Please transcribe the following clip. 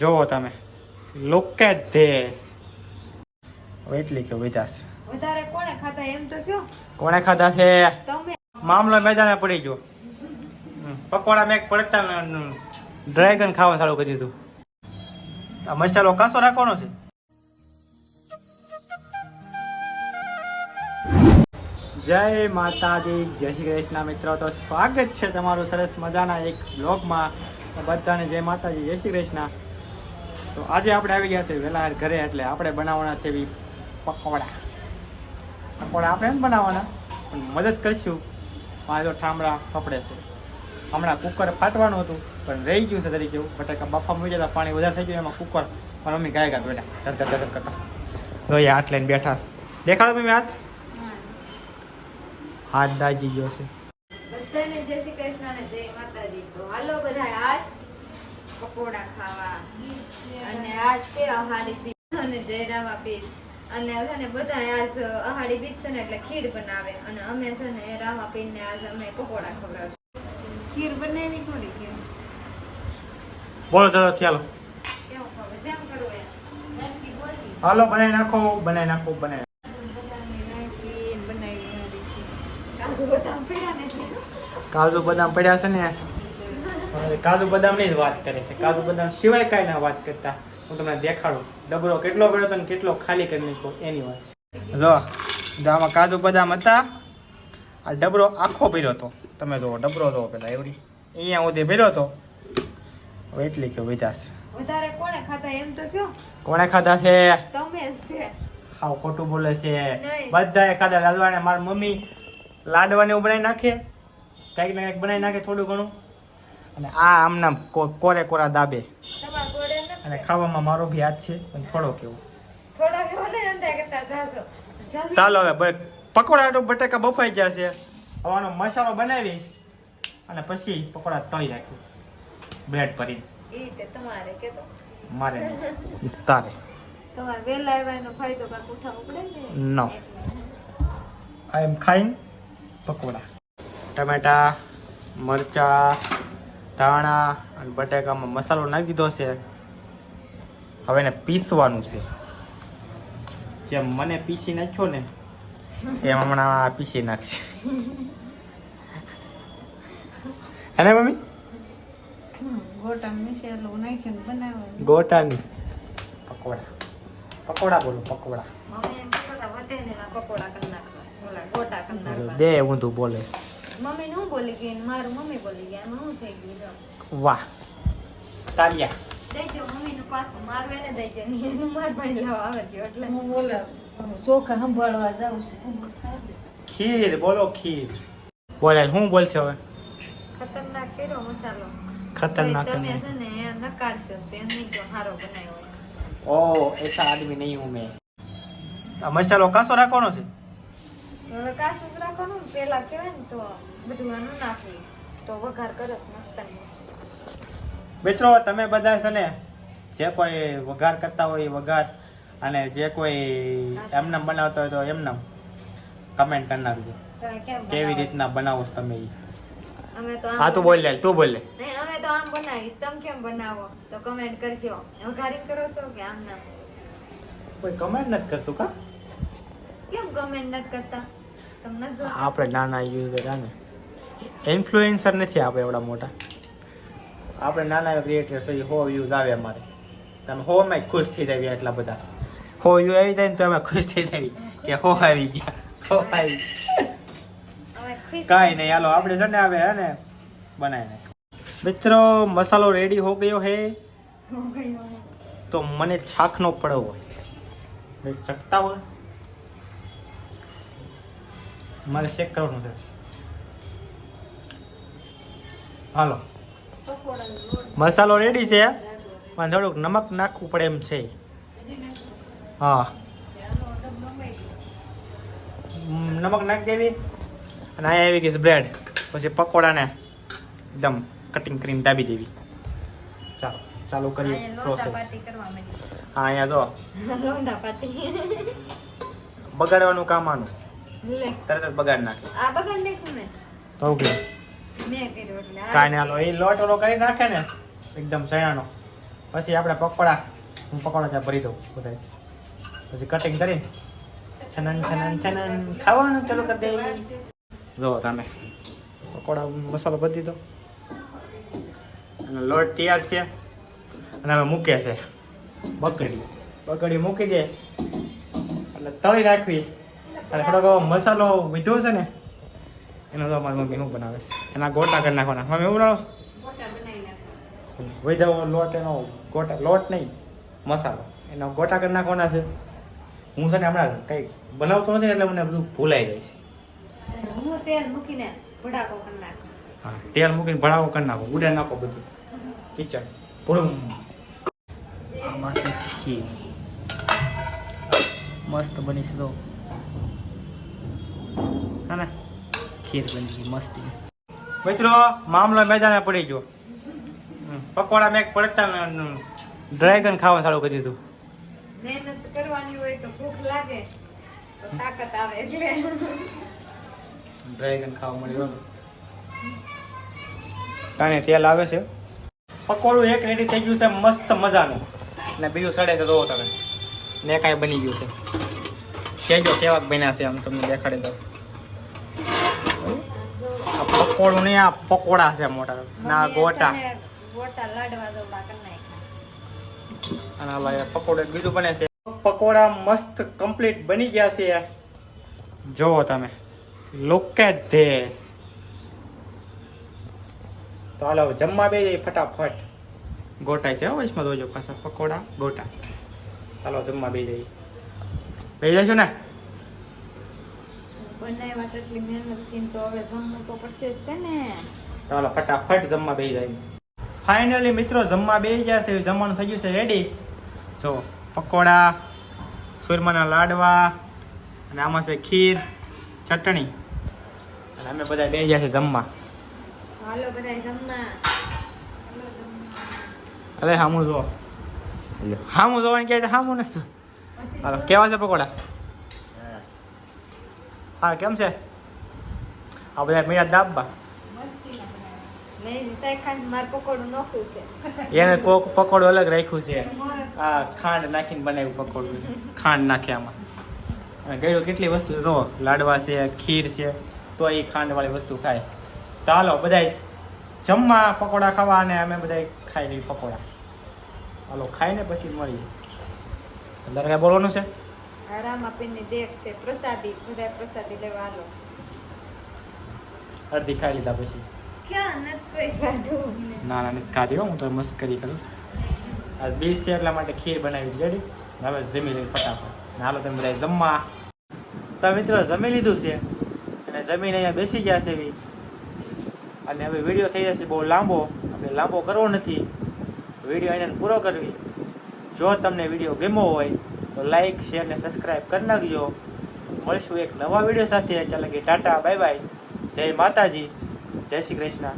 જોવો તમે. Look at this એટલી કે વિચાર વધારે કોણે ખાતા એમ તો કયો? કોણે ખાધા છે? તમે. મામલો મેદાને પડી ગયો. પકોડા મેક પડતા ડ્રેગન ખાવાનું ચાલુ કરી દીધું. આ મસાલો કાસો રાખવાનો છે? જય માતાજી જય શ્રી કૃષ્ણ મિત્રો. તો સ્વાગત છે તમારું સરસ મજાના એક બ્લોગમાં બધાને જય માતાજી જય શ્રી કૃષ્ણ. તો આજે આપણે આવી ગયા છે વહેલા ઘરે એટલે આપણે બનાવવાના છે એવી પકોડા. પકોડા આપણે એમ બનાવવાના પણ મદદ કરશું. મારે તો ઠામડા ફફડે છે. હમણાં કુકર ફાટવાનું હતું પણ રહી ગયું છે તરીકે બટાકા બાફા મૂકી જતા પાણી વધારે થઈ ગયું એમાં કુકર પણ મમ્મી ગાય ગયા બેટા ધર ધર કરતા. તો એ હાથ લઈને બેઠા. દેખાડો મમ્મી હાથ. હાથ દાજી ગયો છે. બધાને જય શ્રી કૃષ્ણ અને જય માતાજી. તો હાલો બધા આજ પકોડા ખાવા. અને આજ છે અહાડી બીજ અને જયરામા બીજ અને છે ને બધા આજ અહાડી બીજ છે ને એટલે ખીર બનાવે. અને અમે છે ને રામા પીન ને આજ અમે પકોડા ખવડાવશું. ખીર બનાવી થોડી ખીર બોલો ચલો ચાલો કેવું ખબર જેમ કરવું એમ. નાનકી બોલી. હાલો બનાવી નાખો બનાવી નાખો બનાવી. કાજુ બદામ પીડા ને એટલે. કાજુ બદામ પડ્યા છે ને. કાજુ બદામની જ વાત કરે છે. કાજુ બદામ સિવાય કાંઈ ના વાત કરતા. હું તમને દેખાડું. ડબરો કેટલો પડ્યો હતો ને કેટલો ખાલી કરી નાખ્યો એની વાત. જો આમાં કાજુ બદામ હતા. આ ડબરો આખો ભર્યો હતો. તમે જુઓ ડબરો જુઓ પેલા એવડી. અહીંયા સુધી ભર્યો હતો. હવે એટલી કે વિચાર વધારે કોણે ખાતા એમ તો કયો કોણે ખાધા છે? તમે જ તે હાવ ખોટું બોલે છે. બધાએ ખાધા. લાડવાને મારી મમ્મી લાડવાને એવું બનાવી નાખે. કંઈક ને કંઈક બનાવી નાખે થોડું ઘણું. અને આ આમના કોરે કોરા દાબે. અને ખાવામાં મારો બી હાથ છે પણ થોડો કેવો. થોડો કેવો ને અંદા કરતા જાજો. ચાલો હવે પકોડા તો બટાકા બફાઈ જશે છે. હવે મસાલો બનાવી અને પછી પકોડા તળી નાખ્યું. બ્રેડ ભરીને. ઈ તે તમારે કેતો મારે તારે. તમારે વહેલા આવ્યાનો ફાયદો કાંઈક ઉઠાવવો પડે ને? No. આઈ એમ ખાઈંગ પકોડા. ટમેટા મરચા ધાણા અને બટાકામાં મસાલો નાખી દીધો છે. હવે એને પીસવાનું છે. જેમ મને પીસી નાખ્યો ને એમ હમણાં આ પીસી નાખશે. એને મમ્મી? ગોટાની પકોડા. પકોડા બોલો પકોડા. બે ઊંધું બોલે. મમ્મી નું બોલી ગઈ ને મારું મમ્મી બોલી ગયા એમાં શું થઈ ગયું જો વાહ તાલિયા દઈ દો મમ્મી નું પાછું મારું એને દઈ દો ને એનું માર ભાઈ લેવા આવે ગયો એટલે હું ઓલા ચોખા સંભાળવા જાઉં છું ખીર બોલો ખીર બોલે હું બોલશે હવે ખતરનાક કર્યો મસાલો ખતરનાક ભાઈ, તમે નહીં. છે ને એ નકારશો તે નહીં જો સારો બનાવ્યો ઓ એસા આદમી નહીં હું મેં આ મસાલો કાસો રાખવાનો છે હવે કાશું જ કરું ને પેલા કહેવાય ને તો બધું આનું નાખી. તો વઘાર કરે મસ્ત મિત્રો તમે બધા છે ને જે કોઈ વઘાર કરતા હોય એ વઘાર અને જે કોઈ એમને બનાવતા હોય તો એમનામ કમેન્ટ કરી નાખજો. તમે કેમ કેવી રીતના બનાવો છો તમે એ અમે તો આમ હા તું બોલ લે તું બોલ લે. નહીં અમે તો આમ બનાવીશ. તમે કેમ બનાવો? તો કમેન્ટ કરજો. વઘારી કરો છો કે આમ નામ કોઈ કમેન્ટ નથી કરતું કા? કેમ કમેન્ટ નથી કરતા? આપણે નાના યુઝર ને ઇન્ફ્લુએન્સર નથી આપણે એવડા મોટા. આપણે નાના ક્રિએટર છે હો વ્યૂઝ આવે અમારે. તમે હો અમે ખુશ થઈ જાય એટલા બધા. હો વ્યૂ આવી જાય ને તો અમે ખુશ થઈ જાય કે હો આવી ગયા. હો આવી કાંઈ નહીં હાલો આપણે છે ને આવે હે ને બનાવીને. મિત્રો મસાલો રેડી હો ગયો હે. તો મને છાખનો પડવો હોય. ચકતા હોય. મારે ચેક કરવાનું છે. હાલો. મસાલો રેડી છે. પણ થોડુંક નમક નાખવું પડે એમ છે. હા. નમક નાખી દેવી. અને અહીંયા આવી ગઈ છે બ્રેડ પછી પકોડાને એકદમ કટિંગ કરીને દાબી દેવી. ચાલો ચાલુ કરીએ પ્રોસેસ હા અહીંયા જો. બગાડવાનું કામ આનું. લે. તરત જ બગાડ નાખે. આ બગાડ નાખ્યું ને? તો કે? મેં કર્યું એટલે આ કાંઈ હાલો એ લોટ ઓલો કરી નાખે ને એકદમ સયાનો પછી આપણે પકોડા હું પકોડા ત્યાં ભરી દઉં બધા પછી કટિંગ કરી છનન છનન છનન ખાવાનું ચાલુ કરી દે. જો તમે પકોડા મસાલો ભરી દો અને લોટ તૈયાર છે. અને હવે મૂકે છે. બકડી બકડી મૂકી દે. એટલે તળી નાખવી. અને થોડોક મસાલો વીધો છે ને એનો તો મારી મમ્મી હું બનાવે છે. એના ગોટા કરી નાખવાના. મમ્મી એવું બનાવો વૈધાવો લોટ એનો ગોટા લોટ નહીં મસાલો. એનો ગોટા કરી નાખવાના છે. હું છે ને હમણાં કંઈ બનાવતો નથી એટલે મને બધું ભૂલાઈ જાય છે. હું તેલ મૂકીને ભડાકો કરી નાખું. હા તેલ મૂકીને ભણાવો કરી નાખો. ઉડે નાખો બધું. કિચન. ભૂમ આમાં છે ખીર. મસ્ત બની છે તો. હા ને? ખીર બની ગઈ મસ્તી. મિત્રો મામલો મેદાને પડી ગયો. પકોડા મેં પડતા ડ્રેગન ખાવાનું ચાલુ કરી દીધું. મહેનત કરવાની હોય તો ભૂખ લાગે તો તાકાત આવે એટલે. ડ્રેગન ખાવા મળ્યો કાને તેલ આવે છે? પકોડું એક રેડી થઈ ગયું છે મસ્ત મજાનું. ને બીજું સડે છે જોવો તમે. ને કાંઈ બની ગયું છે. કેજો કેવા બન્યા છે આમ તમને દેખાડી દઉં પકોડું નહીં આ પકોડા છે મોટા. ના ગોટા. ગોટા લાડવા જેવડા કરી અને હાલો પકોડે બીજું બને છે. પકોડા મસ્ત કમ્પ્લીટ બની ગયા છે. જોવો તમે. લુક એટ ધીસ તો હાલો જમવા બે જઈએ ફટાફટ. ગોટાય છે વચમાં જોજો પાછા. પકોડા ગોટા. હાલો જમવા બે જઈએ બે જઈશું ને? બનાવ્યા છે એટલી મહેનતથી તો હવે જમવું તો પડશે જ તે ને તો હાલો ફટાફટ જમવા બે જાય ફાઇનલી મિત્રો જમવા બે ગયા છે જમવાનું થઈ ગયું છે રેડી જો પકોડા સુરમાના લાડવા અને આમાં છે ખીર ચટણી અને અમે બધા બે ગયા છે જમવા હાલો બધા જમવા અરે હામું જો હામું જોવાની છે હામું નથી પછી હાલો કેવા છે પકોડા હા કેમ છે? આ બધા મીરા દાબા એને કોક પકોડું અલગ રાખ્યું છે. આ ખાંડ નાખીને બનાવ્યું પકોડું ખાંડ નાખે આમાં. અને ગળ્યું કેટલી વસ્તુ જો લાડવા છે ખીર છે તો એ ખાંડવાળી વસ્તુ ખાય. તો હાલો બધાય જમવા પકોડા ખાવા અને અમે બધા ખાઈ લઈએ પકોડા. હાલો ખાઈને પછી મળીએ. અંદર કાંઈ બોલવાનું છે? રામાપીરની દેખ છે પ્રસાદી બધા પ્રસાદી લેવા આલો અડધી ખાઈ લીધા પછી. ક્યાં નથી કોઈ ખાધું ના ના નથી ખાધી હો તો મસ્ત કરી કરું આજ બીજ છે એટલા માટે ખીર બનાવી છે રેડી હવે જમી લઈ ફટાફટ. ને હાલો તમે બધા જમવા. તો મિત્રો જમી લીધું છે અને જમીને અહીંયા બેસી ગયા છે એવી અને હવે વીડિયો થઈ જશે બહુ લાંબો. આપણે લાંબો કરવો નથી. વીડિયો એને પૂરો કરવી. જો તમને વીડિયો ગમ્યો હોય તો લાઈક શેર ને સબસ્ક્રાઈબ કરી નાખજો. મળશું એક નવા વીડિયો સાથે. ચાલો કે ટાટા બાય બાય જય માતાજી. જય શ્રી કૃષ્ણ.